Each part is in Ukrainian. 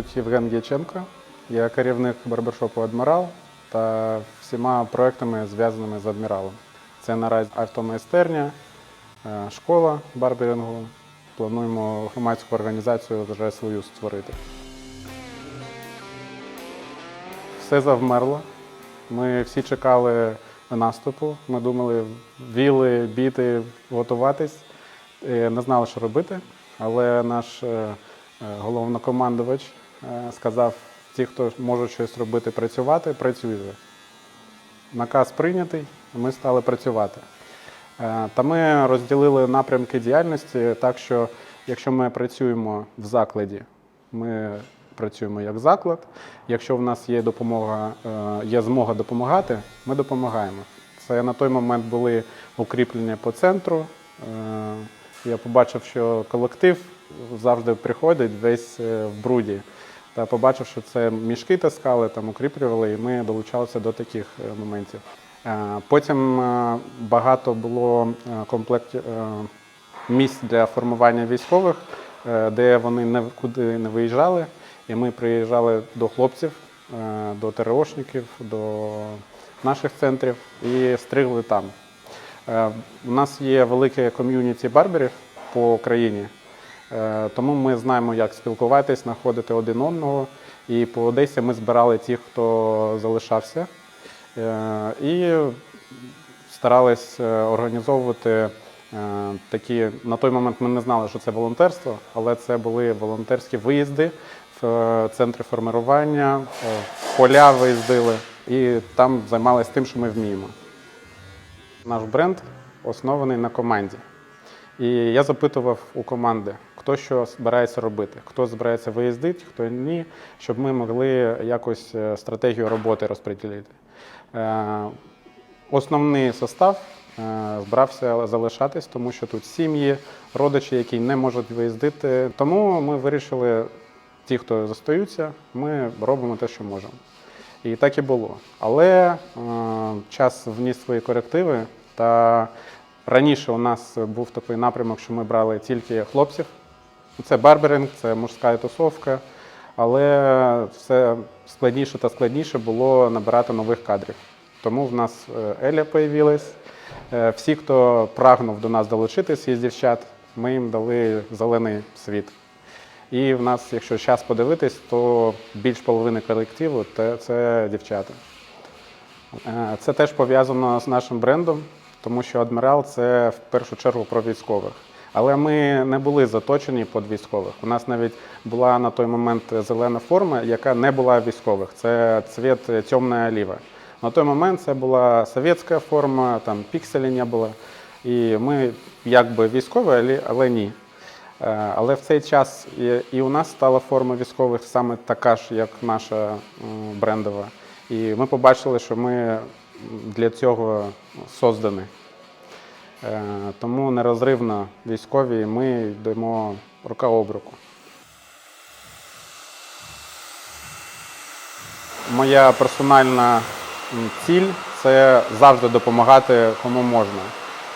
звуть Євген Дяченко. Я керівник барбершопу Адмірал та всіма проектами, зв'язаними з адміралом. Це наразі автомайстерня, е, школа барберінгу. Плануємо громадську організацію вже свою створити. Все завмерло. Ми всі чекали наступу. Ми думали, віли, біти, готуватись. Е, Не знали, що робити. Але наш е, головнокомандувач сказав: ті, хто може щось робити, працювати, працюйте. Наказ прийнятий, ми стали працювати. Е, Та ми розділили напрямки діяльності так, що якщо ми працюємо в закладі, ми працюємо як заклад. Якщо в нас є допомога, е, є змога допомагати, ми допомагаємо. Це на той момент були укріплення по центру. Е, Я побачив, що колектив завжди приходить весь е, в бруді. Та побачив, що це мішки таскали, там укріплювали, і ми долучалися до таких е, моментів. Е, Потім е, багато було комплектів е, місць для формування військових, де вони нікуди не виїжджали. І ми приїжджали до хлопців, до ТРОшників, до наших центрів і стригли там. У нас є велике ком'юніті барберів по країні, тому ми знаємо, як спілкуватись, знаходити один одного. І по Одесі ми збирали тих, хто залишався, е, і старались е, організовувати е, такі. На той момент ми не знали, що це волонтерство, але це були волонтерські виїзди в е, центри формування, е, в поля виїздили і там займалися тим, що ми вміємо. Наш бренд оснований на команді. І я запитував у команди, хто що збирається робити, хто збирається виїздити, хто ні, щоб ми могли якось е, стратегію роботи розподілити. Е, Основний состав е, збирався залишатись, тому що тут сім'ї, родичі, які не можуть виїздити. Тому ми вирішили, ті, хто зостаються, ми робимо те, що можемо. І так і було. Але час вніс свої корективи. Та раніше у нас був такий напрямок, що ми брали тільки хлопців. Це барберинг, це мужська тусовка. Але все складніше та складніше було набирати нових кадрів. Тому в нас е, Еля появилась. Е, Всі, хто прагнув до нас долучитись із дівчат, ми їм дали зелений світ. І в нас, якщо час подивитись, то більш половини колективу це дівчата. Е, Це теж пов'язано з нашим брендом, тому що Адмірал це в першу чергу про військових. Але ми не були заточені під військових. У нас навіть була на той момент зелена форма, яка не була військових. Це цвіт темна оліва. На той момент це була совєтська форма, там пікселі не було. І ми якби військові, але- ні. Е, Але в цей час і у нас стала форма військових саме така ж, як наша брендова. І ми побачили, що ми для цього создані. Е, Тому нерозривно військові ми йдемо рука об руку. Моя персональна ціль це завжди допомагати кому можна.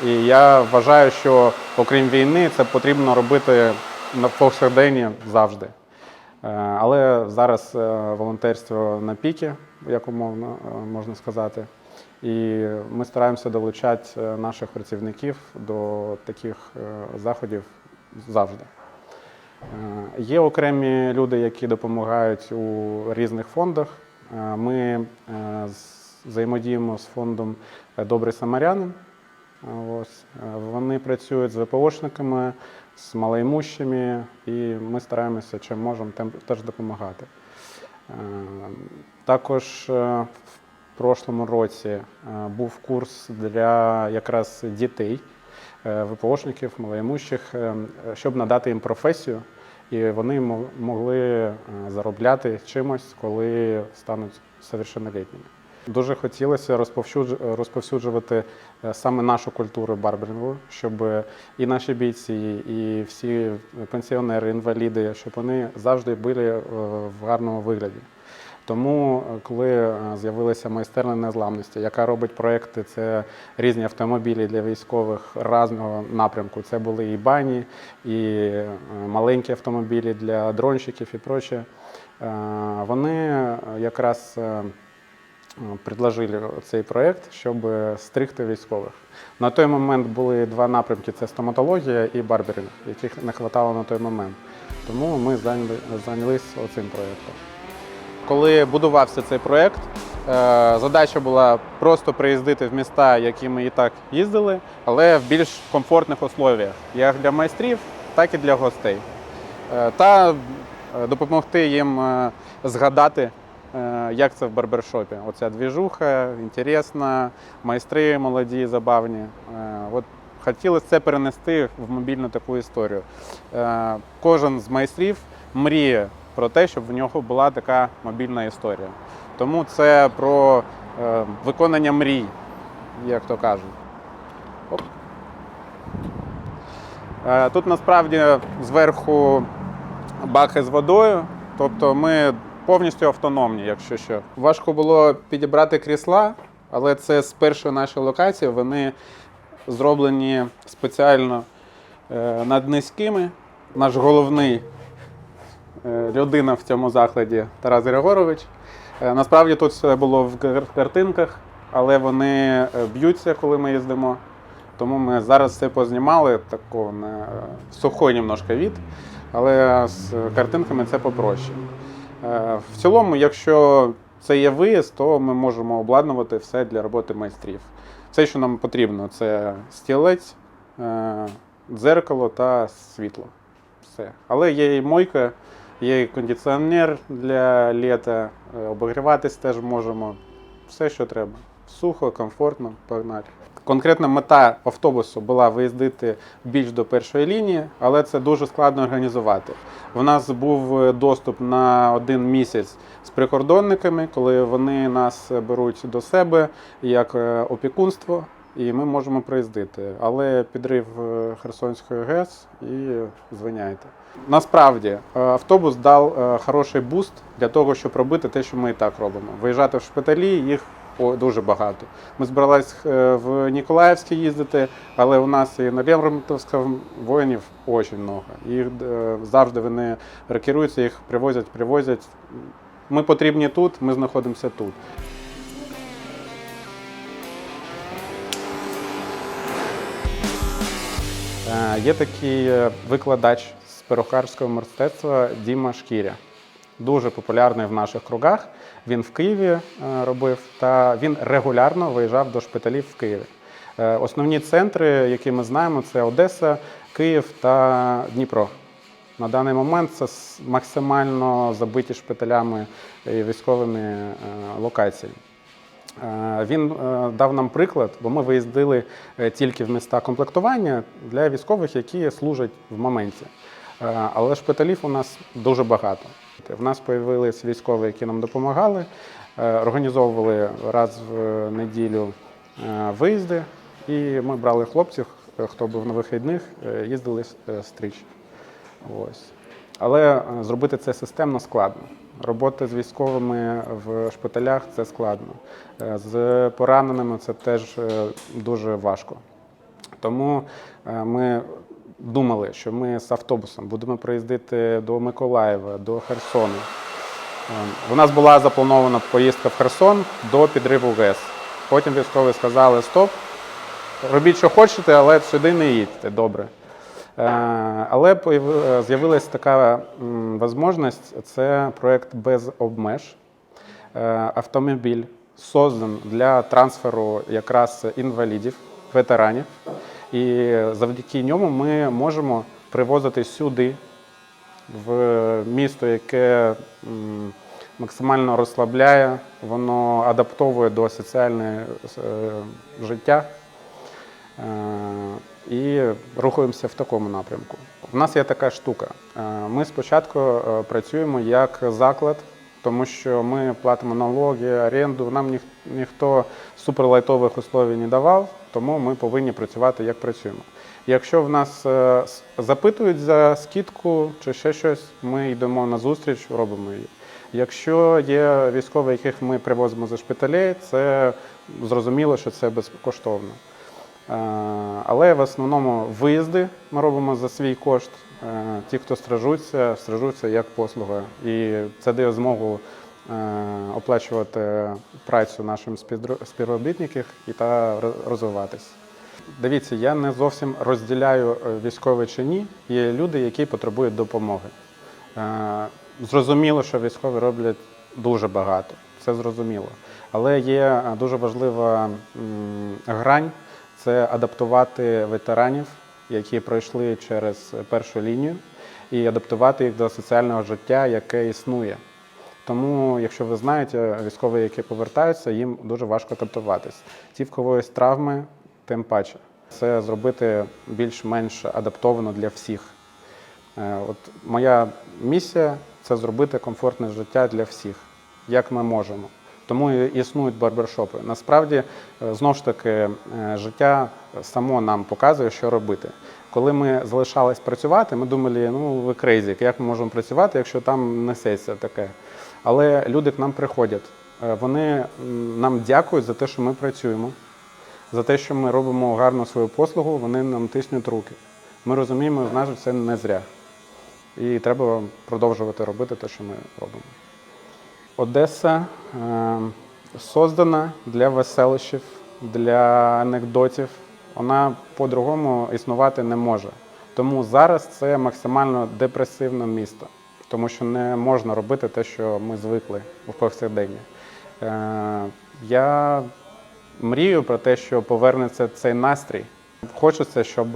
І я вважаю, що окрім війни, це потрібно робити на повсякденні завжди. Е, Але зараз е, волонтерство на піки, як можна сказати. І ми стараємося долучати е, наших працівників до таких е, заходів завжди. Е, Є окремі люди, які допомагають у різних фондах. Ми взаємодіємо з фондом Добрий Самарянин. Вони працюють з ВПОшниками, з малоімущими, і ми стараємося, чим можемо, теж допомагати. Також е, прошлому році е, був курс для якраз дітей, е, ВПОшників, малоімущих, е, щоб надати їм професію, і вони мо- могли заробляти чимось, коли стануть совершеннолітніми. Дуже хотілося розповсюджувати саме нашу культуру барберінгу, щоб і наші бійці, і всі пенсіонери, інваліди, щоб вони завжди були в гарному вигляді. Тому, е, коли е, з'явилася майстерня незламності, яка робить проекти, це різні автомобілі для військових різного напрямку. Це були і бані, і е, маленькі автомобілі для дронщиків і проче. Вони якраз предложили цей проєкт, щоб стригти військових. На той момент були два напрямки: це стоматологія і барберинг, яких не вистачало на той момент. Тому ми зайняли, зайнялися цим проєктом. Коли будувався цей проєкт, е, задача була просто приїздити в міста, які ми і так їздили, але в більш комфортних условіях, як для майстрів, так і для гостей. Е, Та е, допомогти їм згадати, як це в барбершопі. Оця двіжуха, інтересна, майстри молоді, забавні. От хотілося це перенести в мобільну таку історію. Кожен з майстрів мріє про те, щоб в нього була така мобільна історія. Тому це про е, виконання мрій, як то кажуть. Е, Тут насправді зверху баки з водою, тобто ми повністю автономні, якщо що. Важко було підібрати крісла, але це з першої нашої локації. Вони зроблені спеціально е, над низькими. Наш головний людина в цьому закладі Тарас Григорович. Е, Насправді тут все було в картинках, але вони е, б'ються, коли ми їздимо. Тому ми зараз все познімали, тако на е, сухой немножко від, але з картинками це попроще. Е, В цілому, якщо це є виїзд, то ми можемо обладнувати все для роботи майстрів. Все, що нам потрібно, це стілець, е, дзеркало та світло. Все. Але є і мойка, є і кондиціонер для літа, е, обігріватись теж можемо. Все, що треба. Сухо, комфортно, погнали. Конкретна мета автобусу була виїздити більш до першої лінії, але це дуже складно організувати. У нас був е, доступ на один місяць з прикордонниками, коли вони нас беруть до себе як е, опікунство, і ми можемо приїздити. Але підрив е, Херсонської ГЕС і звиняйте. Насправді е, автобус дав е, хороший буст для того, щоб робити те, що ми і так робимо. Виїжджати в шпиталі їх дуже багато. Ми збирались е, в Ніколаївське їздити, але у нас і на Лемронтовському воїнів дуже багато. Їх завжди вони рекеруються, їх привозять, привозять. Ми потрібні тут, ми знаходимося тут. Є такий е, викладач з перукарського мистецтва Діма Шкіря. Дуже популярний в наших кругах. Він в Києві е, робив, та він регулярно виїжджав до шпиталів в Києві. Е, Основні центри, які ми знаємо, це Одеса, Київ та Дніпро. На даний момент це максимально забиті шпиталями і військовими локації. Е, Він е, дав нам приклад, бо ми виїздили е, тільки в міста комплектування для військових, які служать в моменті. Е, Але шпиталів у нас дуже багато. В нас з'явилися військові, які нам допомагали, е, організовували раз в неділю е, виїзди, і ми брали хлопців, е, хто був на вихідних, е, їздили е, стріч. Ось. Але е, зробити це системно складно. Робота з військовими в шпиталях це складно. Е, З пораненими це теж е, дуже важко. Тому е, ми думали, що ми з автобусом будемо приїздити до Миколаєва, до Херсону. У нас була запланована поїздка в Херсон до підриву ГЕС. Потім військові сказали: стоп, робіть, що хочете, але сюди не їдьте. Добре. Е, Але е, з'явилася така можливість, це проєкт без обмеж. Е, Автомобіль создан для трансферу якраз інвалідів, ветеранів. І завдяки ньому ми можемо привозити сюди, в місто, яке максимально розслабляє, воно адаптовує до соціального життя. І рухаємося в такому напрямку. У нас є така штука. Е, Ми спочатку е, працюємо як заклад, тому що ми платимо налоги, оренду. Нам ніх- ніхто суперлайтових условій не давав, тому ми повинні працювати як працюємо. Якщо в нас е, запитують за скидку чи ще щось, ми йдемо на зустріч, робимо її. Якщо є військові, яких ми привозимо за шпиталей, це зрозуміло, що це безкоштовно. Е, Але в основному виїзди ми робимо за свій кошт. Е, Ті, хто стражуться, стражуться як послуга. І це дає змогу е, оплачувати працю нашим співробітників і та роз- розвиватись. Дивіться, я не зовсім розділяю військові чи ні. Є люди, які потребують допомоги. Зрозуміло, що військові роблять дуже багато, це зрозуміло. Але є дуже важлива грань це адаптувати ветеранів, які пройшли через першу лінію, і адаптувати їх до соціального життя, яке існує. Тому, якщо ви знаєте, військові, які повертаються, їм дуже важко адаптуватись. Ті, в кого є травми, тим паче. Це зробити більш-менш адаптовано для всіх. Е, От моя місія це зробити комфортне життя для всіх, як ми можемо. Тому і існують барбершопи. Насправді, е, знову ж таки, е, життя само нам показує, що робити. Коли ми залишались працювати, ми думали, ну ви крейзі, як ми можемо працювати, якщо там несеться таке. Але люди к нам приходять. Е, Вони нам дякують за те, що ми працюємо, за те, що ми робимо гарну свою послугу, вони нам тиснуть руки. Ми розуміємо, значить, це не зря. І треба продовжувати робити те, що ми робимо. Одеса е, создана для веселищів, для анекдотів. Вона по-другому існувати не може. Тому зараз це максимально депресивне місто, тому що не можна робити те, що ми звикли в повсякденні. Е, я мрію про те, що повернеться цей настрій. Хочеться, щоб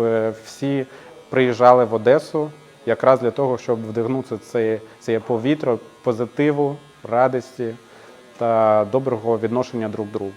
всі приїжджали в Одесу якраз для того, щоб вдихнути це, це повітря позитиву, радості та доброго відношення друг до другу.